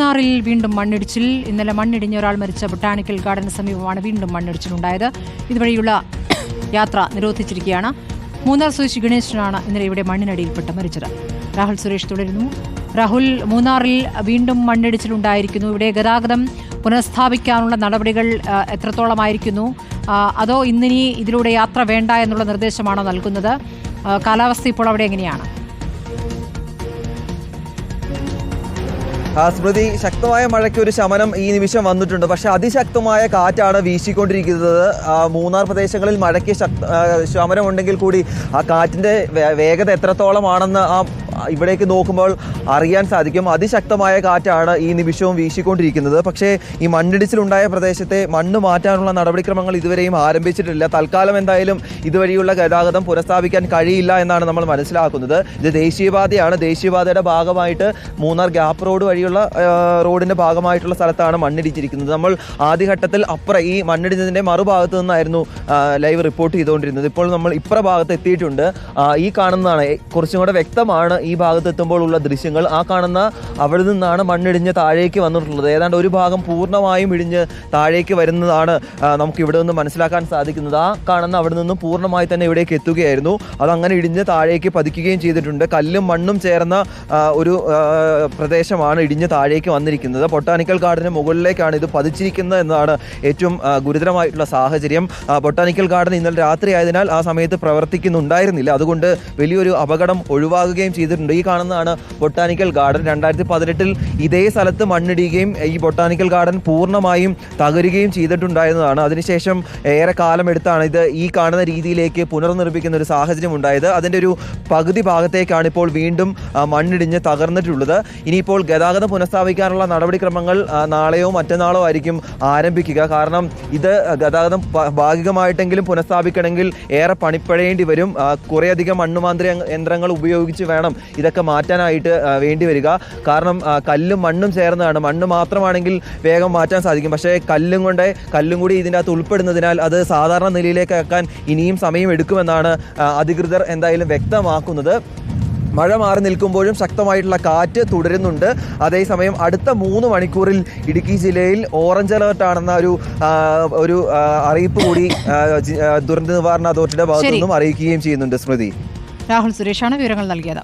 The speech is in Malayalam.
മൂന്നാറിൽ വീണ്ടും മണ്ണിടിച്ചിൽ. ഇന്നലെ മണ്ണിടിഞ്ഞ ഒരാൾ മരിച്ച ബൊട്ടാണിക്കൽ ഗാർഡന് സമീപമാണ് വീണ്ടും മണ്ണിടിച്ചിലുണ്ടായത്. ഇതുവഴിയുള്ള യാത്ര നിരോധിച്ചിരിക്കുകയാണ്. മൂന്നാർ സ്വദേശി ഗണേശനാണ് ഇന്നലെ ഇവിടെ മണ്ണിനടിയിൽപ്പെട്ട് മരിച്ചത്. രാഹുൽ സുരേഷ് തുടരുന്നു. രാഹുൽ മൂന്നാറിൽ വീണ്ടും മണ്ണിടിച്ചിലുണ്ടായിരിക്കുന്നു. ഇവിടെ ഗതാഗതം പുനഃസ്ഥാപിക്കാനുള്ള നടപടികൾ എത്രത്തോളമായിരിക്കുന്നു? അതോ ഇന്നിനി ഇതിലൂടെ യാത്ര വേണ്ട എന്നുള്ള നിർദ്ദേശമാണോ നൽകുന്നത്? കാലാവസ്ഥ ഇപ്പോൾ അവിടെ എങ്ങനെയാണ്? സ്മൃതി ശക്തമായ മഴയ്ക്ക് ഒരു ശമനം ഈ നിമിഷം വന്നിട്ടുണ്ട്. പക്ഷെ അതിശക്തമായ കാറ്റാണ് വീശിക്കൊണ്ടിരിക്കുന്നത്. മൂന്നാർ പ്രദേശങ്ങളിൽ മഴയ്ക്ക് ശക്ത ശമനമുണ്ടെങ്കിൽ കൂടി ആ കാറ്റിന്റെ വേഗത എത്രത്തോളമാണെന്ന് ആ ഇവിടേക്ക് നോക്കുമ്പോൾ അറിയാൻ സാധിക്കും. അതിശക്തമായ കാറ്റാണ് ഈ നിമിഷവും വീശിക്കൊണ്ടിരിക്കുന്നത്. പക്ഷേ ഈ മണ്ണിടിച്ചിലുണ്ടായ പ്രദേശത്തെ മണ്ണ് മാറ്റാനുള്ള നടപടിക്രമങ്ങൾ ഇതുവരെയും ആരംഭിച്ചിട്ടില്ല. തൽക്കാലം എന്തായാലും ഇതുവഴിയുള്ള ഗതാഗതം പുനഃസ്ഥാപിക്കാൻ കഴിയില്ല എന്നാണ് നമ്മൾ മനസ്സിലാക്കുന്നത്. ഇത് ദേശീയപാതയാണ്. ദേശീയപാതയുടെ ഭാഗമായിട്ട് മൂന്നാർ ഗ്യാപ്പ് റോഡ് വഴിയുള്ള റോഡിന്റെ ഭാഗമായിട്ടുള്ള സ്ഥലത്താണ് മണ്ണിടിച്ചിരിക്കുന്നത്. നമ്മൾ ആദ്യഘട്ടത്തിൽ അപ്പുറ ഈ മണ്ണിടിഞ്ഞതിന്റെ മറുഭാഗത്ത് നിന്നായിരുന്നു ലൈവ് റിപ്പോർട്ട് ചെയ്തുകൊണ്ടിരുന്നത്. ഇപ്പോൾ നമ്മൾ ഇപ്പുറ ഭാഗത്ത് എത്തിയിട്ടുണ്ട്. ഈ കാണുന്നതാണ്. കുറച്ചും കൂടെ വ്യക്തമാണ് ഭാഗത്ത് എത്തുമ്പോൾ ഉള്ള ദൃശ്യങ്ങൾ ആ കാണുന്ന അവിടെ നിന്നാണ് മണ്ണിടിഞ്ഞ് താഴേക്ക് വന്നിട്ടുള്ളത്. ഏതാണ്ട് ഒരു ഭാഗം പൂർണമായും ഇടിഞ്ഞ് താഴേക്ക് വരുന്നതാണ് നമുക്ക് ഇവിടെ നിന്ന് മനസ്സിലാക്കാൻ സാധിക്കുന്നത്. ആ കാണുന്ന അവിടെ നിന്നും പൂർണമായി തന്നെ ഇവിടേക്ക് എത്തുകയായിരുന്നു. അതങ്ങനെ ഇടിഞ്ഞ് താഴേക്ക് പതിക്കുകയും ചെയ്തിട്ടുണ്ട്. കല്ലും മണ്ണും ചേർന്ന ഒരു പ്രദേശമാണ് ഇടിഞ്ഞ് താഴേക്ക് വന്നിരിക്കുന്നത്. പൊട്ടാനിക്കൽ ഗാർഡന് മുകളിലേക്കാണ് ഇത് പതിച്ചിരിക്കുന്നത് എന്നതാണ് ഏറ്റവും ഗുരുതരമായിട്ടുള്ള സാഹചര്യം. ബൊട്ടാനിക്കൽ ഗാർഡൻ ഇന്നലെ രാത്രി ആയതിനാൽ ആ സമയത്ത് പ്രവർത്തിക്കുന്നുണ്ടായിരുന്നില്ല. അതുകൊണ്ട് വലിയൊരു അപകടം ഒഴിവാകുകയും ചെയ്തിട്ടുണ്ട്. ഈ കാണുന്നതാണ് ബൊട്ടാനിക്കൽ ഗാർഡൻ. രണ്ടായിരത്തി പതിനെട്ടിൽ ഇതേ സ്ഥലത്ത് മണ്ണിടുകയും ഈ ബൊട്ടാനിക്കൽ ഗാർഡൻ പൂർണമായും തകരുകയും ചെയ്തിട്ടുണ്ടായിരുന്നതാണ്. അതിനുശേഷം ഏറെ കാലം എടുത്താണ് ഇത് ഈ കാണുന്ന രീതിയിലേക്ക് പുനർനിർമ്മിക്കുന്ന ഒരു സാഹചര്യം ഉണ്ടായത്. അതിന്റെ ഒരു പകുതി ഭാഗത്തേക്കാണ് ഇപ്പോൾ വീണ്ടും മണ്ണിടിഞ്ഞ് തകർന്നിട്ടുള്ളത്. ഇനിയിപ്പോൾ ഗതാഗതം പുനഃസ്ഥാപിക്കാനുള്ള നടപടിക്രമങ്ങൾ നാളെയോ മറ്റന്നാളോ ആയിരിക്കും ആരംഭിക്കുക. കാരണം ഇത് ഗതാഗതം ഭാഗികമായിട്ടെങ്കിലും പുനഃസ്ഥാപിക്കണമെങ്കിൽ ഏറെ പണിപ്പെടേണ്ടി വരും. കുറേയധികം മണ്ണുമാന്ത്രി യന്ത്രങ്ങൾ ഉപയോഗിച്ച് വേണം ഇതൊക്കെ മാറ്റാനായിട്ട് വേണ്ടി വരിക. കാരണം കല്ലും മണ്ണും ചേർന്നതാണ്. മണ്ണ് മാത്രമാണെങ്കിൽ വേഗം മാറ്റാൻ സാധിക്കും. പക്ഷേ കല്ലും കൊണ്ട് കല്ലും കൂടി ഇതിന്റെ അകത്ത് ഉൾപ്പെടുന്നതിനാൽ അത് സാധാരണ നിലയിലേക്ക് ആക്കാൻ ഇനിയും സമയം എടുക്കുമെന്നാണ് അധികൃതർ എന്തായാലും വ്യക്തമാക്കുന്നത്. മഴ മാറി നിൽക്കുമ്പോഴും ശക്തമായിട്ടുള്ള കാറ്റ് തുടരുന്നുണ്ട്. അതേസമയം അടുത്ത മൂന്ന് മണിക്കൂറിൽ ഇടുക്കി ജില്ലയിൽ ഓറഞ്ച് അലേർട്ടാണെന്ന ഒരു ഒരു അറിയിപ്പ് കൂടി ദുരന്ത നിവാരണ അതോറിറ്റിയുടെ ഭാഗത്തു നിന്നും അറിയിക്കുകയും ചെയ്യുന്നുണ്ട് സ്മൃതി. രാഹുൽ സുരേഷാണ് വിവരങ്ങൾ നൽകിയത്.